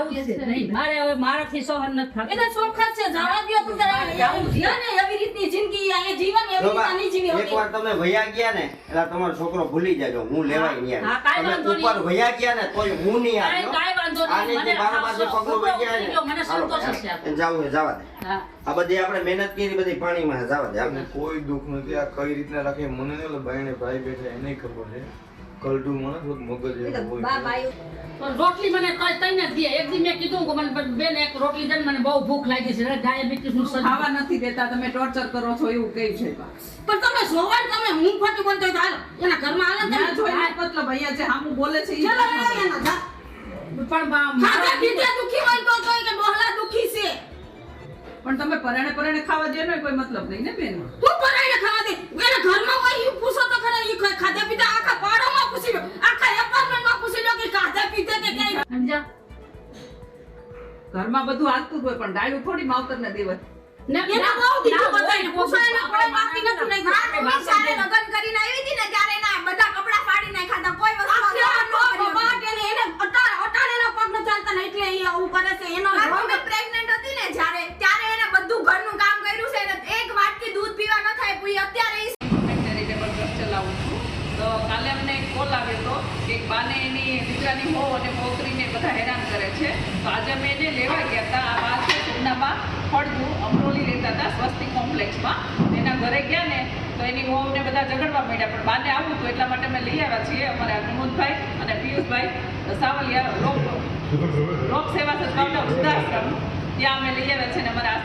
આવું છે નહીં મારે હવે મારાથી સહન નથી થતું એને ચોખ્ખા છે જવા દ્યો તું તારે ને એવી રીતની જિંદગી અહીંયા જીવન એવી રીતના જીવી એક હોતી. તમે વયા ગયા ને એટલે તમારો છોકરો ભૂલી જાજો હું લેવાય નહીં હા, કાંઈ તમે વાંધો નહીં. ઉપર વયા ગયા ને તોય હું નહીં આવ્યો કાંઈ વાંધો નહીં. મને મારા પાસે પગલો વહી ગયા મને સંતોષ છે. હાલો. જાવું જવા દે આ બધી આપણે મહેનત કરી બધી પાણીમાં જવા દે હાલો. કોઈ દુઃખ નથી આ કઈ રીતના રાખે મને બાયણે ભાઈ બેઠા એને ખબર છે કલડું મને થોડુંક મગજ એવું હોય. પણ રોટલી મને કઈ તઈને જ દે. એક દી મેં કીધું કે મને બેન એક રોટલી દે મને બહુ ભૂખ લાગી છે. ડાયાબિટીસનું સર્જન. ખાવા નથી દેતા? તમે ટોર્ચર કરો છો એવું કહે છે પણ તમે જોવાય તમે હું ખોટું બોલતો હાલો. એના ઘરમાં હાલો તમે. જોઈને મતલબ અહીંયા જે હામું બોલે છે ચલો. એના પણ બા- ખાધા મારા પીધા દુખી હોય તો તો કે ડોહલા દુખી છે. પણ તમે પરાણે પરાણે ખાવા દે ને કોઈ મતલબ નહીં ને બેન? તું પરણે ખાવા દે. ઘરમાં બધું હાલતું જ હોય પણ ડાયું થોડી માવતર ને દેવાય ને- બહુ દીકરો ના, બધાને પૂછો ના કોઈ બાકી નથી નહીં આપણે હું જ્યારે લગ્ન કરીને આવી હતી ને ત્યારે એના બધા કપડાં ફાડી નાખ્યા હતા કોઈ વસ્તુ હું પ્રેગ્નન્ટ હતી ને જ્યારે ત્યારે એને બધું ઘરનું કામ કર્યું છે અને એક વાટકી દૂધ પીવા ન થાય પૂરી અત્યારે ઈ ચેરિટેબલ ટ્રસ્ટ ચલાવું છું તો કાલે અમને એક કોલ આવ્યો હતો કે બાને એની દીકરાની હો અને મોકરીને બધા હેરાન કરે છે. તો આજે અમે એને લેવા ગયા હતા આ બા છે સુમનાબા ફળદુ અમરોલી રહેતા હતા સ્વસ્તિક કોમ્પ્લેક્સમાં. એના ઘરે ગયા ને તો એની હોવને બધા ઝઘડવા માંડ્યા પણ બાને આવું હતું એટલા માટે અમે લઈ આવ્યા છીએ અમારા વિનોદભાઈ અને પિયુષભાઈ સાવલિયા લોક લોક સેવા સદભાવના વૃદ્ધાશ્રમ. ત્યાં અમે લઈ આવ્યા છે અને અમારા